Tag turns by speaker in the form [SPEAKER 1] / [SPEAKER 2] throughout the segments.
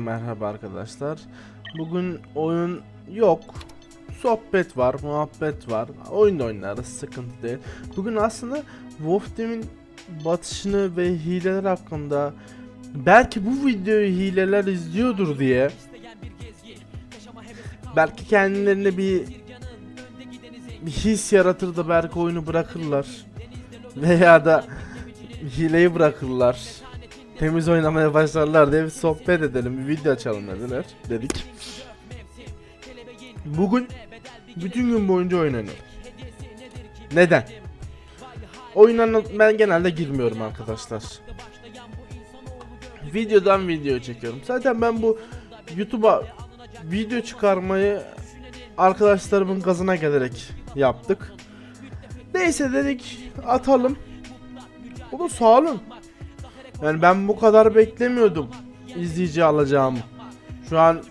[SPEAKER 1] merhaba arkadaşlar. Bugün oyun yok. Sohbet var, muhabbet var. Oyun da oynarız, sıkıntı değil. Bugün aslında Wolf Team'in batışını ve hileler hakkında belki bu videoyu hileler izliyordur diye belki kendilerine bir bir his yaratır da belki oyunu bırakırlar veya da hileyi bırakırlar temiz oynamaya başlarlar diye bir sohbet edelim, bir video açalım dediler, dedik. Bugün bütün gün boyunca oynanır. Neden? Oyuna ben genelde girmiyorum arkadaşlar. Videodan video çekiyorum. Zaten ben bu YouTube'a video çıkarmayı arkadaşlarımın gazına gelerek yaptık. Neyse dedik atalım. O da sağ olun. Yani ben bu kadar beklemiyordum izleyici alacağımı. Şu an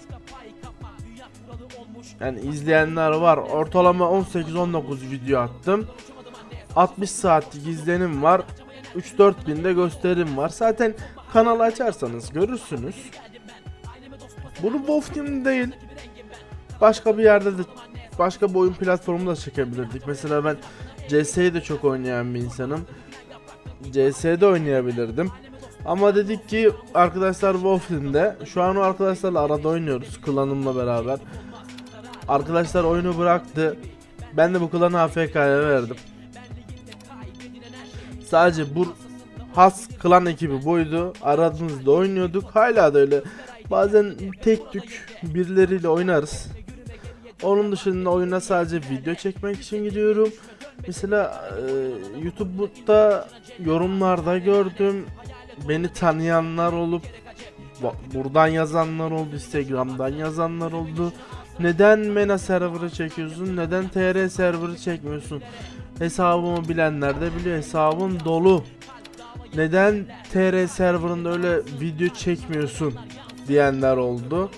[SPEAKER 1] yani izleyenler var. Ortalama 18-19 video attım. 60 saatlik izlenim var. 3-4 binde gösterim var. Zaten kanalı açarsanız görürsünüz. Bunu Wolf değil. Başka bir yerde de başka bir oyun platformunda çekebilirdik. Mesela ben CS'yi de çok oynayan bir insanım. CS'de oynayabilirdim. Ama dedik ki arkadaşlar Wolfen'de şu an o arkadaşlarla arada oynuyoruz klanımla beraber. Arkadaşlar oyunu bıraktı. Ben de bu klanı AFK'ya verdim. Sadece bu has klan ekibi buydu. Aradığımızda oynuyorduk. Hala da öyle. Bazen tek tük birileriyle oynarız. Onun dışında oyuna sadece video çekmek için gidiyorum. Mesela e, YouTube'da yorumlarda gördüm. Beni tanıyanlar olup buradan yazanlar oldu, Instagram'dan yazanlar oldu. Neden MENA server'ı çekiyorsun? Neden TR server'ı çekmiyorsun? Hesabımı bilenler de biliyor. Hesabım dolu. Neden TR server'ında öyle video çekmiyorsun? diyenler oldu.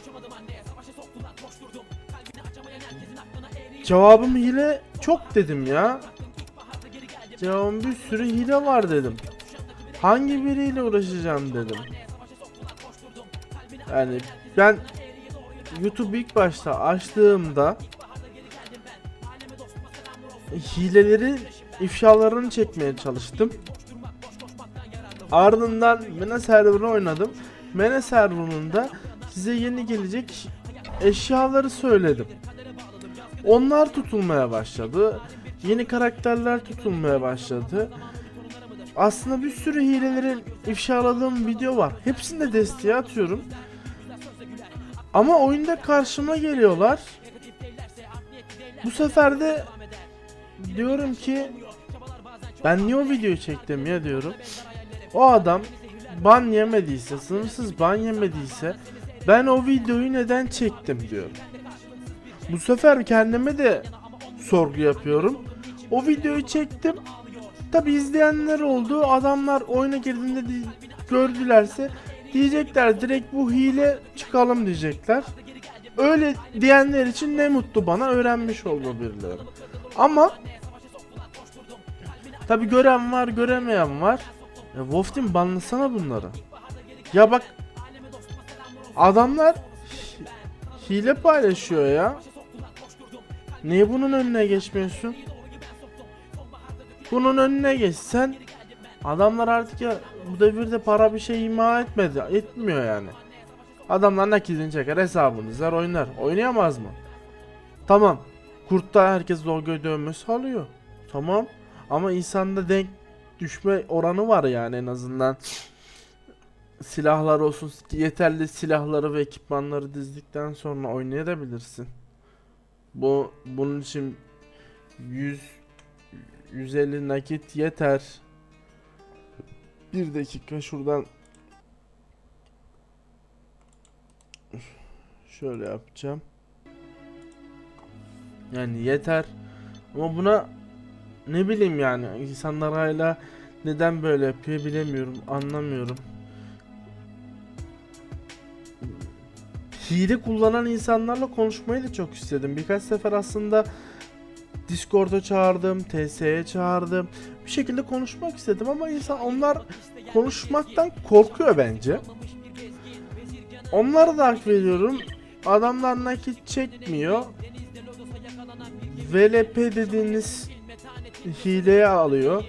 [SPEAKER 1] Cevabım hile çok dedim ya. Cevabım bir sürü hile var dedim. Hangi biriyle uğraşacağım dedim. Yani ben YouTube ilk başta açtığımda hileleri ifşalarını çekmeye çalıştım. Ardından Mena server'ı oynadım. Mena server'ında size yeni gelecek eşyaları söyledim. Onlar tutulmaya başladı. Yeni karakterler tutulmaya başladı. Aslında bir sürü hilelerin ifşaladığım video var. Hepsini de desteğe atıyorum. Ama oyunda karşıma geliyorlar. Bu sefer de diyorum ki ben niye o videoyu çektim ya diyorum. O adam ban yemediyse, sınırsız ban yemediyse ben o videoyu neden çektim diyorum. Bu sefer kendime de sorgu yapıyorum. O videoyu çektim. Tabi izleyenler oldu. Adamlar oyuna girdiğinde di- gördülerse diyecekler direkt bu hile çıkalım diyecekler. Öyle diyenler için ne mutlu bana öğrenmiş oldu birileri. Ama tabi gören var göremeyen var. Ya Wolf Team banlasana bunları. Ya bak adamlar hi- hile paylaşıyor ya. Niye bunun önüne geçmiyorsun? Bunun önüne geçsen adamlar artık ya bu devirde para bir şey ima etmedi. Etmiyor yani. Adamlar nakidini çeker hesabını izler oynar. Oynayamaz mı? Tamam. Kurtta herkes Logio'yu dövmesi alıyor. Tamam. Ama insanda denk düşme oranı var yani en azından. Silahlar olsun yeterli silahları ve ekipmanları dizdikten sonra oynayabilirsin. Bu bunun için 100 150 nakit yeter. Bir dakika şuradan şöyle yapacağım. Yani yeter. Ama buna ne bileyim yani insanlar hala neden böyle yapıyor bilemiyorum, anlamıyorum. Hile kullanan insanlarla konuşmayı da çok istedim. Birkaç sefer aslında Discord'a çağırdım, TS'ye çağırdım. Bir şekilde konuşmak istedim ama insan onlar konuşmaktan korkuyor bence. Onları da hak veriyorum. Adamlar nakit çekmiyor. VLP dediğiniz hileye alıyor.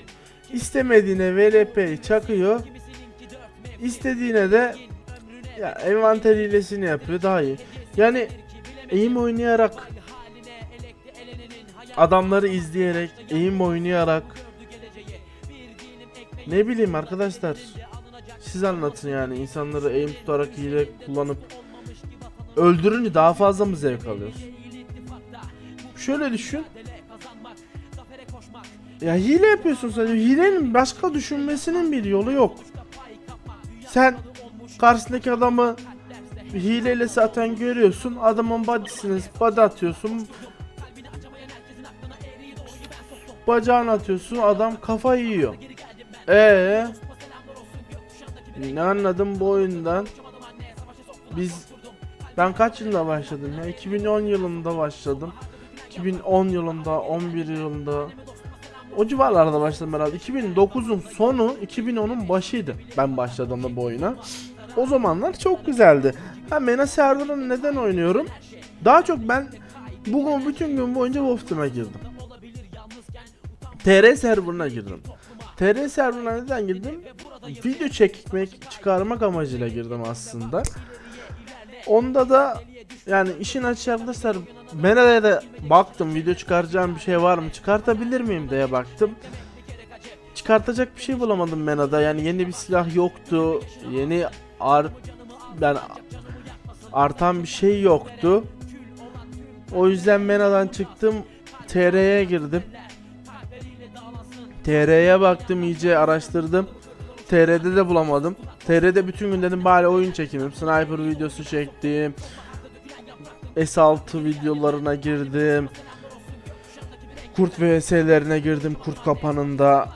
[SPEAKER 1] İstemediğine VLP'yi çakıyor. İstediğine de ya envanter hilesini yapıyor daha iyi. Yani eğim oynayarak adamları izleyerek, eğim oynayarak ne bileyim arkadaşlar siz anlatın yani insanları eğim tutarak hile kullanıp öldürünce daha fazla mı zevk alıyorsun? Şöyle düşün. Ya hile yapıyorsun sen. Hilenin başka düşünmesinin bir yolu yok. Sen karşısındaki adamı hileyle zaten görüyorsun. Adamın body'sine body atıyorsun. Bacağını atıyorsun. Adam kafa yiyor. Ee ne anladım bu oyundan? Biz ben kaç yılında başladım ya? 2010 yılında başladım. 2010 yılında, 11 yılında o civarlarda başladım herhalde. 2009'un sonu, 2010'un başıydı. Ben başladığımda bu oyuna. O zamanlar çok güzeldi. Ha Mena Serdar'ı neden oynuyorum? Daha çok ben bugün bütün gün boyunca Wolf Team'e girdim. TR serverına girdim. TR serverına neden girdim? Video çekmek, çıkarmak amacıyla girdim aslında. Onda da yani işin açığı arkadaşlar Mena'ya da baktım video çıkaracağım bir şey var mı çıkartabilir miyim diye baktım. Çıkartacak bir şey bulamadım Mena'da yani yeni bir silah yoktu yeni art yani artan bir şey yoktu. O yüzden Mena'dan çıktım TR'ye girdim. TR'ye baktım iyice araştırdım. TR'de de bulamadım. TR'de bütün gün dedim bari oyun çekeyim. Sniper videosu çektim. S6 videolarına girdim. Kurt vs'lerine girdim kurt kapanında.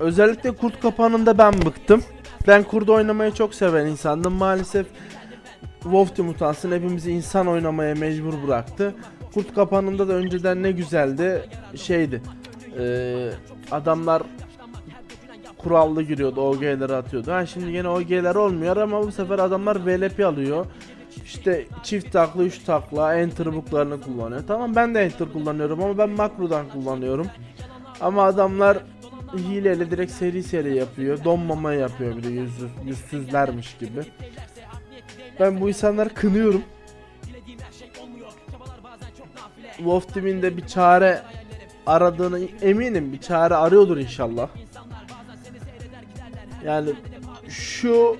[SPEAKER 1] Özellikle kurt kapanında ben bıktım. Ben kurt oynamayı çok seven insandım. Maalesef Wolf Team utansın hepimizi insan oynamaya mecbur bıraktı. Kurt kapanında da önceden ne güzeldi şeydi. Ee, adamlar kurallı giriyordu OG'leri atıyordu. Ha şimdi yine OG'ler olmuyor ama bu sefer adamlar VLP alıyor. İşte çift takla, üç takla, enter booklarını kullanıyor. Tamam ben de enter kullanıyorum ama ben makrodan kullanıyorum. Ama adamlar hileyle direkt seri seri yapıyor. Donmama yapıyor bir de yüzsüz, yüzsüzlermiş gibi. Ben bu insanları kınıyorum. Wolf Team'in de bir çare aradığını eminim bir çare arıyordur inşallah. Yani şu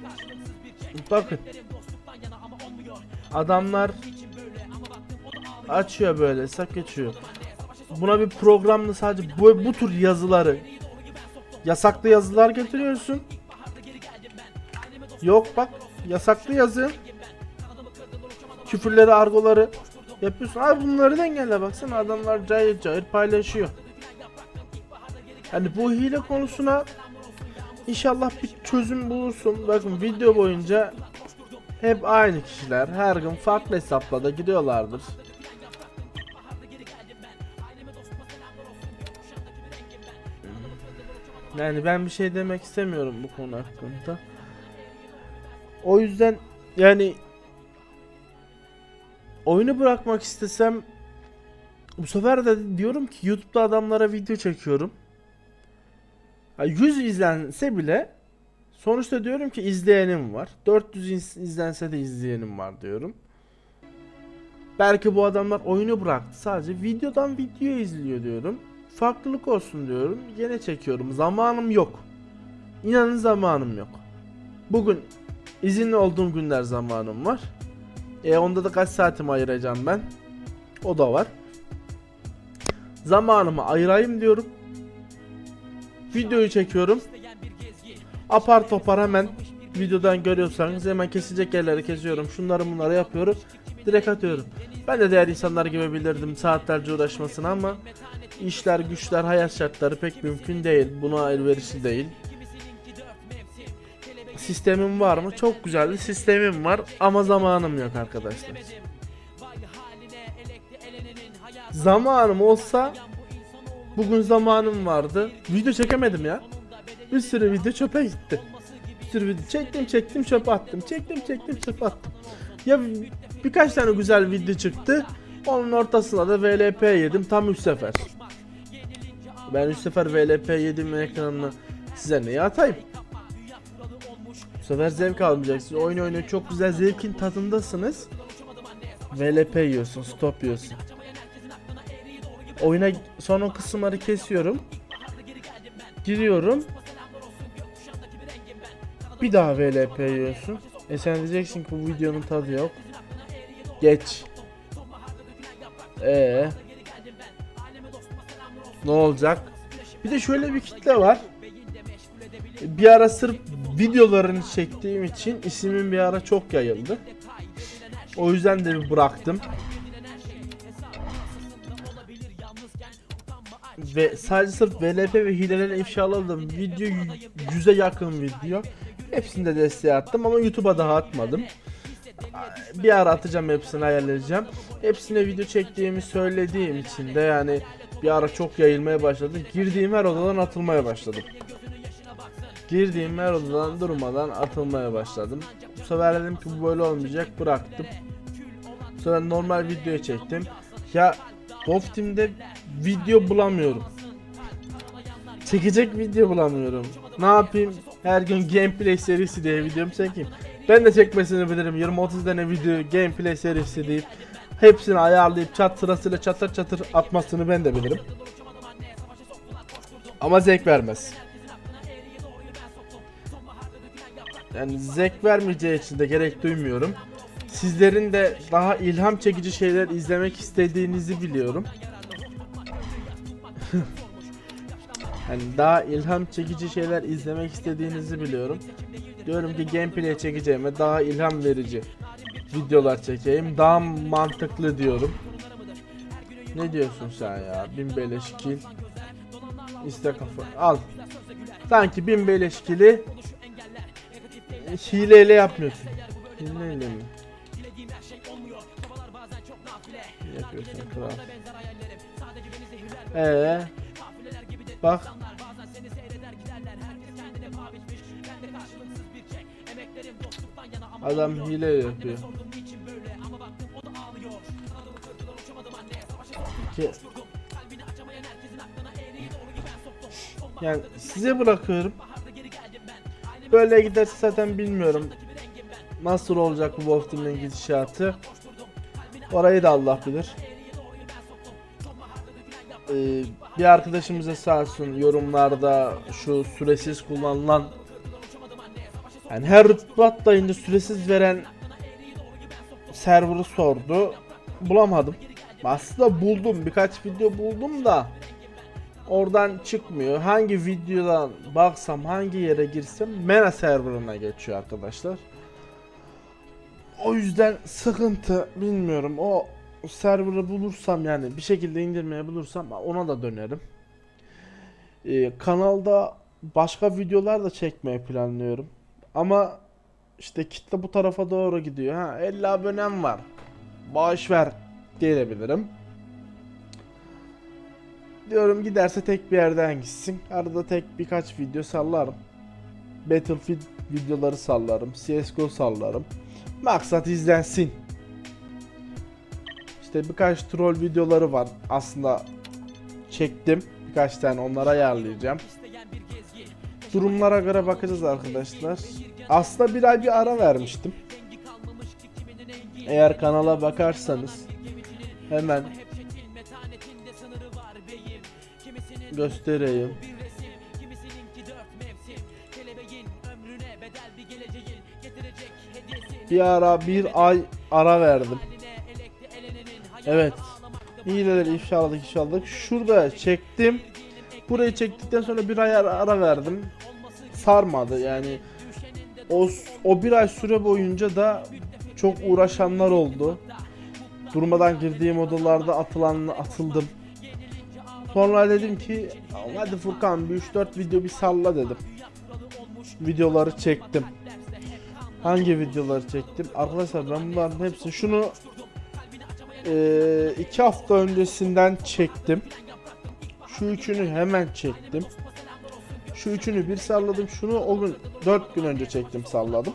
[SPEAKER 1] bakın adamlar açıyor böyle sak geçiyor. Buna bir programla sadece bu, bu tür yazıları yasaklı yazılar getiriyorsun. Yok bak yasaklı yazı küfürleri argoları yapıyorsun. Abi bunları dengele baksana adamlar cayır cayır paylaşıyor. Hani bu hile konusuna İnşallah bir çözüm bulursun. Bakın video boyunca hep aynı kişiler her gün farklı hesaplarda gidiyorlardır. Yani ben bir şey demek istemiyorum bu konu hakkında. O yüzden yani oyunu bırakmak istesem bu sefer de diyorum ki YouTube'da adamlara video çekiyorum. Ha, 100 izlense bile sonuçta diyorum ki izleyenim var. 400 iz- izlense de izleyenim var diyorum. Belki bu adamlar oyunu bıraktı. Sadece videodan video izliyor diyorum. Farklılık olsun diyorum. Yine çekiyorum. Zamanım yok. İnanın zamanım yok. Bugün izinli olduğum günler zamanım var. E onda da kaç saatimi ayıracağım ben? O da var. Zamanımı ayırayım diyorum. Videoyu çekiyorum. Apar topar hemen videodan görüyorsanız hemen kesecek yerleri kesiyorum. Şunları bunları yapıyorum. Direkt atıyorum. Ben de diğer insanlar gibi bilirdim saatlerce uğraşmasını ama işler güçler hayat şartları pek mümkün değil. Buna elverişli değil. Sistemim var mı? Çok güzel bir sistemim var ama zamanım yok arkadaşlar. Zamanım olsa bugün zamanım vardı. Video çekemedim ya. Bir sürü video çöpe gitti. sürü video çektim çektim çöpe attım. Çektim çektim çöpe attım. Ya bir- birkaç tane güzel video çıktı. Onun ortasına da VLP yedim tam 3 sefer. Ben 3 sefer VLP yedim ekranını size neye atayım? Sefer zevk almayacaksınız. Oyun oynuyor çok güzel zevkin tadındasınız. VLP yiyorsun, stop yiyorsun. Oyuna son o kısımları kesiyorum. Giriyorum. Bir daha VLP yiyorsun. E sen diyeceksin ki bu videonun tadı yok. Geç. Ee. Ne olacak? Bir de şöyle bir kitle var. Bir ara sırf videolarını çektiğim için ismim bir ara çok yayıldı. O yüzden de bir bıraktım. Ve sadece sırf VLP ve hilelerin ifşaladım. Video yüze yakın video. Hepsinde desteğe attım ama YouTube'a daha atmadım. Bir ara atacağım hepsini ayarlayacağım. Hepsine video çektiğimi söylediğim için de yani bir ara çok yayılmaya başladı. Girdiğim her odadan atılmaya başladım. Girdiğim her odadan durmadan atılmaya başladım. Bu sefer dedim ki bu böyle olmayacak bıraktım. Bu sefer normal video çektim. Ya Team'de video bulamıyorum. Çekecek video bulamıyorum. Ne yapayım? Her gün gameplay serisi diye videomu çekeyim. Ben de çekmesini bilirim. 20-30 tane video gameplay serisi deyip hepsini ayarlayıp çat sırasıyla çatır çatır atmasını ben de bilirim. Ama zevk vermez. Yani zevk vermeyeceği için de gerek duymuyorum. Sizlerin de daha ilham çekici şeyler izlemek istediğinizi biliyorum. hani daha ilham çekici şeyler izlemek istediğinizi biliyorum. Diyorum ki gameplay çekeceğime daha ilham verici videolar çekeyim. Daha mantıklı diyorum. Ne diyorsun sen ya? Bin beleş kill. İste kafa. Al. Sanki bin beleş kill'i hileyle yapmıyorsun. Hileyle mi? Yapıyorsun kral. Ee, bak. Adam hile yapıyor. Ki yani size bırakıyorum. Böyle giderse zaten bilmiyorum nasıl olacak bu Wolf Team'in gidişatı. Orayı da Allah bilir. Ee, bir arkadaşımıza sağ olsun yorumlarda şu süresiz kullanılan yani her rütbe atlayınca süresiz veren server'ı sordu. Bulamadım. Aslında buldum. Birkaç video buldum da oradan çıkmıyor. Hangi videodan baksam, hangi yere girsem Mena serverına geçiyor arkadaşlar. O yüzden sıkıntı bilmiyorum. O server'ı bulursam yani bir şekilde indirmeye bulursam ona da dönerim. Ee, kanalda başka videolar da çekmeyi planlıyorum. Ama işte kitle bu tarafa doğru gidiyor. Ha 50 abonem var. Bağış ver diyebilirim. Diyorum giderse tek bir yerden gitsin. Arada tek birkaç video sallarım. Battlefield videoları sallarım. CSGO sallarım. Maksat izlensin. İşte birkaç troll videoları var. Aslında çektim. Birkaç tane onları ayarlayacağım. Durumlara göre bakacağız arkadaşlar. Aslında bir ay bir ara vermiştim. Eğer kanala bakarsanız hemen göstereyim. Bir ara bir ay ara verdim. Evet. Hileleri ifşaladık ifşaladık. Şurada çektim. Burayı çektikten sonra bir ay ara, ara verdim. Sarmadı yani. O, o bir ay süre boyunca da çok uğraşanlar oldu. Durmadan girdiğim odalarda atılan atıldım. Sonra dedim ki hadi Furkan bir 3-4 video bir salla dedim. Videoları çektim. Hangi videoları çektim? Arkadaşlar ben bunların hepsini şunu eee, iki hafta öncesinden çektim. Şu üçünü hemen çektim. Şu üçünü bir salladım. Şunu o gün 4 gün önce çektim salladım.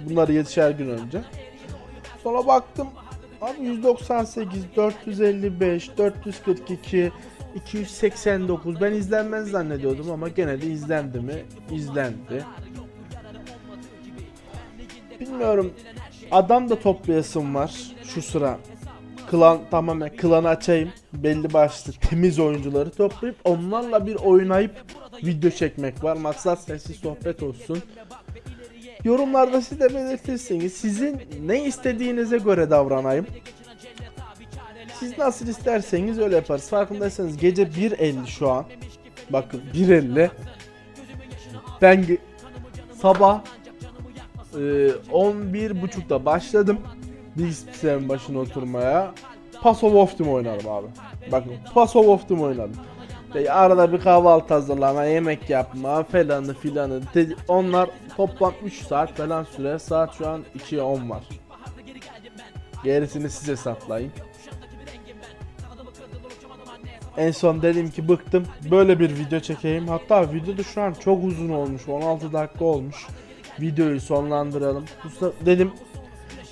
[SPEAKER 1] Bunları yetişer gün önce. Sonra baktım abi 198, 455, 442, 289 ben izlenmez zannediyordum ama gene de izlendi mi? İzlendi. Bilmiyorum. Adam da toplayasım var şu sıra. Klan tamamen klanı açayım. Belli başlı temiz oyuncuları toplayıp onlarla bir oynayıp video çekmek var. Maksat sessiz sohbet olsun. Yorumlarda siz de belirtirsiniz. Sizin ne istediğinize göre davranayım. Siz nasıl isterseniz öyle yaparız. Farkındaysanız gece 1.50 şu an. Bakın 1.50. Ben sabah e, 11.30'da başladım. Bilgisayarın başına oturmaya. Pass of Optim oynadım abi. Bakın Pass of Optim oynadım. Ve arada bir kahvaltı hazırlama, yemek yapma falanı filanı. Onlar toplam 3 saat falan sürer. Saat şu an 2'ye 10 var. Gerisini siz hesaplayın. En son dedim ki bıktım. Böyle bir video çekeyim. Hatta video da şu an çok uzun olmuş. 16 dakika olmuş. Videoyu sonlandıralım. Dedim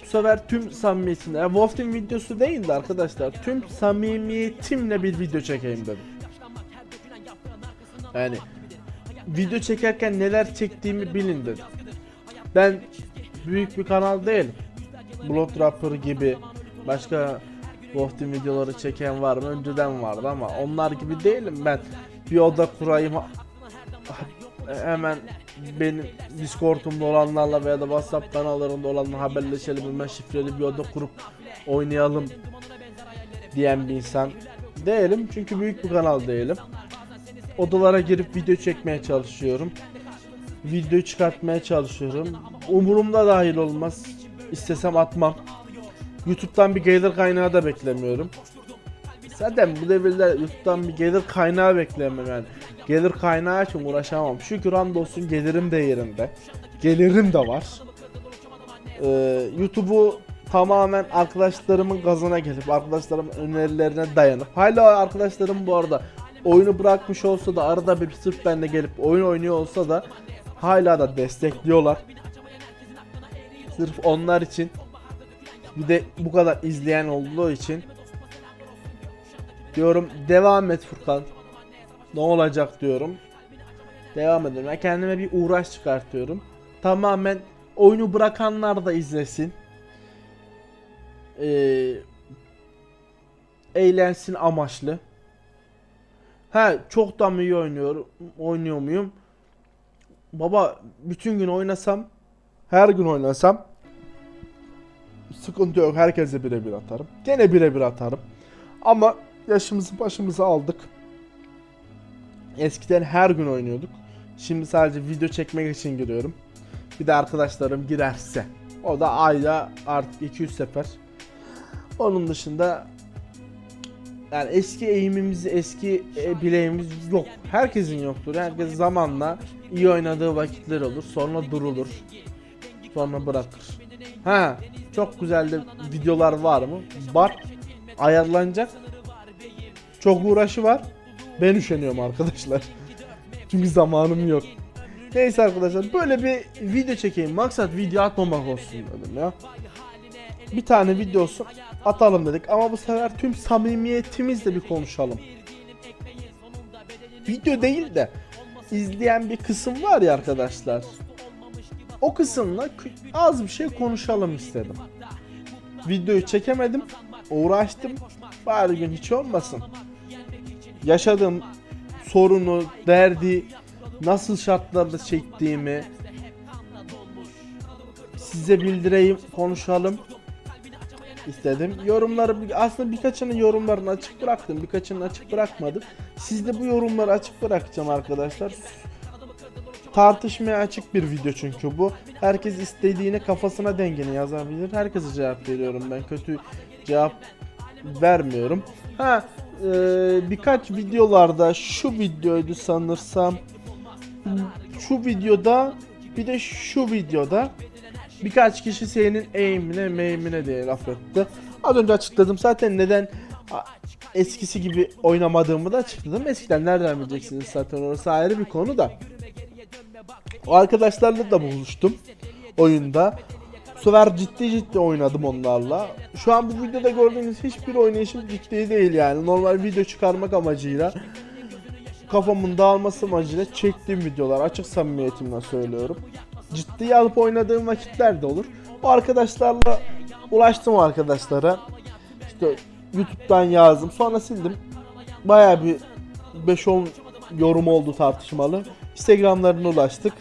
[SPEAKER 1] bu sefer tüm samimiyetimle, yani Wolf Team videosu değildi arkadaşlar. Tüm samimiyetimle bir video çekeyim dedim. Yani video çekerken neler çektiğimi bilin dedim. Ben büyük bir kanal değilim. Blood Rapper gibi başka Team videoları çeken var mı? Önceden vardı ama onlar gibi değilim ben. Bir oda kurayım hemen benim Discord'umda olanlarla veya da WhatsApp kanallarında olanlarla haberleşelim hemen şifreli bir oda kurup oynayalım diyen bir insan değilim çünkü büyük bir kanal değilim. Odalara girip video çekmeye çalışıyorum. Video çıkartmaya çalışıyorum. Umurumda dahil olmaz. İstesem atmam. YouTube'dan bir gelir kaynağı da beklemiyorum. Zaten bu devirde YouTube'dan bir gelir kaynağı bekleyemem yani. Gelir kaynağı için uğraşamam. Şükür hamdolsun gelirim de yerinde. Gelirim de var. Ee, YouTube'u tamamen arkadaşlarımın gazına gelip arkadaşlarımın önerilerine dayanıp hala arkadaşlarım bu arada oyunu bırakmış olsa da arada bir sırf bende gelip oyun oynuyor olsa da hala da destekliyorlar. Sırf onlar için bir de bu kadar izleyen olduğu için diyorum devam et Furkan. Ne olacak diyorum. Devam ediyorum. Ben kendime bir uğraş çıkartıyorum. Tamamen oyunu bırakanlar da izlesin. Ee, eğlensin amaçlı. He çok da mı iyi oynuyor, oynuyor muyum? Baba bütün gün oynasam, her gün oynasam sıkıntı yok. Herkese birebir atarım. Gene birebir atarım. Ama yaşımızı başımıza aldık. Eskiden her gün oynuyorduk. Şimdi sadece video çekmek için giriyorum. Bir de arkadaşlarım girerse. O da ayda artık 200 sefer. Onun dışında yani eski eğimimiz, eski e, bileğimiz yok. Herkesin yoktur. Herkes zamanla iyi oynadığı vakitler olur. Sonra durulur. Sonra bırakır. Ha, çok güzel de videolar var mı? Var. Ayarlanacak. Çok uğraşı var. Ben üşeniyorum arkadaşlar. Çünkü zamanım yok. Neyse arkadaşlar böyle bir video çekeyim. Maksat video atmamak olsun dedim ya. Bir tane video olsun atalım dedik ama bu sefer tüm samimiyetimizle bir konuşalım. Video değil de izleyen bir kısım var ya arkadaşlar. O kısımla az bir şey konuşalım istedim. Videoyu çekemedim. Uğraştım. Bari gün hiç olmasın. Yaşadığım sorunu, derdi, nasıl şartlarda çektiğimi size bildireyim, konuşalım istedim. Yorumları aslında birkaçını yorumlarını açık bıraktım, birkaçını açık bırakmadım. Siz de bu yorumları açık bırakacağım arkadaşlar. Tartışmaya açık bir video çünkü bu. Herkes istediğini kafasına dengeni yazabilir. Herkese cevap veriyorum ben. Kötü cevap vermiyorum. Ha e, birkaç videolarda şu videoydu sanırsam. Şu videoda bir de şu videoda birkaç kişi senin eğimine meğimine diye laf etti. Az önce açıkladım zaten neden eskisi gibi oynamadığımı da açıkladım. Eskiden nereden bileceksiniz zaten orası ayrı bir konu da. O arkadaşlarla da buluştum oyunda. Bu ciddi ciddi oynadım onlarla. Şu an bu videoda gördüğünüz hiçbir oynayışım ciddi değil yani. Normal video çıkarmak amacıyla kafamın dağılması amacıyla çektiğim videolar açık samimiyetimle söylüyorum. Ciddiye alıp oynadığım vakitler de olur. O arkadaşlarla ulaştım arkadaşlara. İşte YouTube'dan yazdım. Sonra sildim. Baya bir 5-10 yorum oldu tartışmalı. Instagram'larına ulaştık.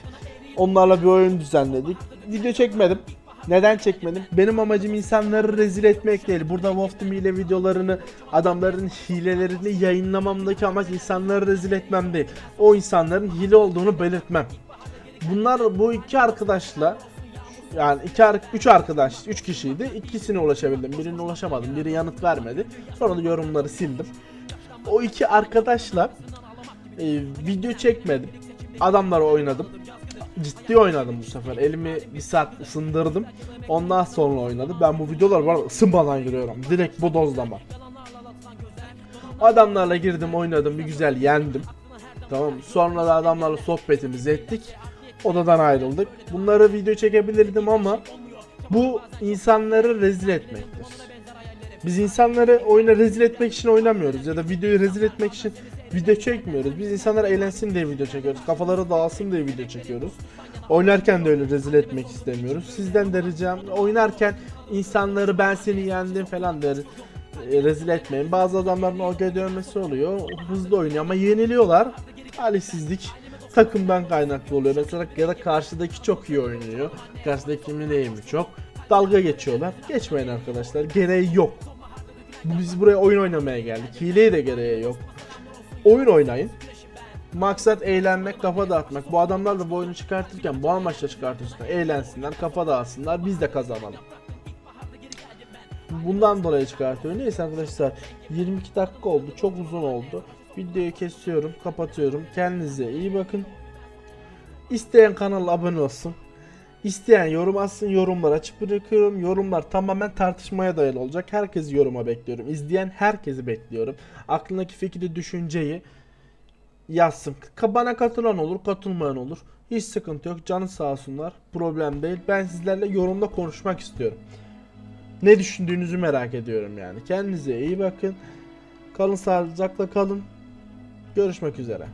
[SPEAKER 1] Onlarla bir oyun düzenledik. Video çekmedim. Neden çekmedim? Benim amacım insanları rezil etmek değil. Burada Wolf Team ile videolarını, adamların hilelerini yayınlamamdaki amaç insanları rezil etmem değil. O insanların hile olduğunu belirtmem. Bunlar bu iki arkadaşla yani iki üç arkadaş, üç kişiydi. İkisine ulaşabildim. Birine ulaşamadım. Biri yanıt vermedi. Sonra da yorumları sildim. O iki arkadaşla e, video çekmedim. Adamları oynadım. Ciddi oynadım bu sefer. Elimi bir saat ısındırdım. Ondan sonra oynadım. Ben bu videolar var ısınmadan giriyorum. Direkt bu dozlama. Adamlarla girdim oynadım bir güzel yendim. Tamam? Sonra da adamlarla sohbetimizi ettik. Odadan ayrıldık. Bunları video çekebilirdim ama bu insanları rezil etmektir. Biz insanları oyuna rezil etmek için oynamıyoruz ya da videoyu rezil etmek için video çekmiyoruz. Biz insanlar eğlensin diye video çekiyoruz. Kafaları dağılsın diye video çekiyoruz. Oynarken de öyle rezil etmek istemiyoruz. Sizden de ricam oynarken insanları ben seni yendim falan der e, rezil etmeyin. Bazı adamların OG dövmesi oluyor. Hızlı oynuyor ama yeniliyorlar. Talihsizlik takımdan kaynaklı oluyor. Mesela ya da karşıdaki çok iyi oynuyor. Karşıdaki mi çok. Dalga geçiyorlar. Geçmeyin arkadaşlar. Gereği yok. Biz buraya oyun oynamaya geldik. Hileye de gereği yok. Oyun oynayın. Maksat eğlenmek, kafa dağıtmak. Bu adamlar da bu oyunu çıkartırken bu amaçla çıkartıyorsun. Eğlensinler, kafa dağıtsınlar, biz de kazanalım. Bundan dolayı çıkartıyor. Neyse arkadaşlar 22 dakika oldu. Çok uzun oldu. Videoyu kesiyorum, kapatıyorum. Kendinize iyi bakın. İsteyen kanala abone olsun. İsteyen yorum atsın. Yorumlar açık bırakıyorum. Yorumlar tamamen tartışmaya dayalı olacak. Herkesi yoruma bekliyorum. İzleyen herkesi bekliyorum. Aklındaki fikri, düşünceyi yazsın. Bana katılan olur, katılmayan olur. Hiç sıkıntı yok. Canı sağ olsunlar. Problem değil. Ben sizlerle yorumda konuşmak istiyorum. Ne düşündüğünüzü merak ediyorum yani. Kendinize iyi bakın. Kalın sağlıcakla kalın. Görüşmek üzere.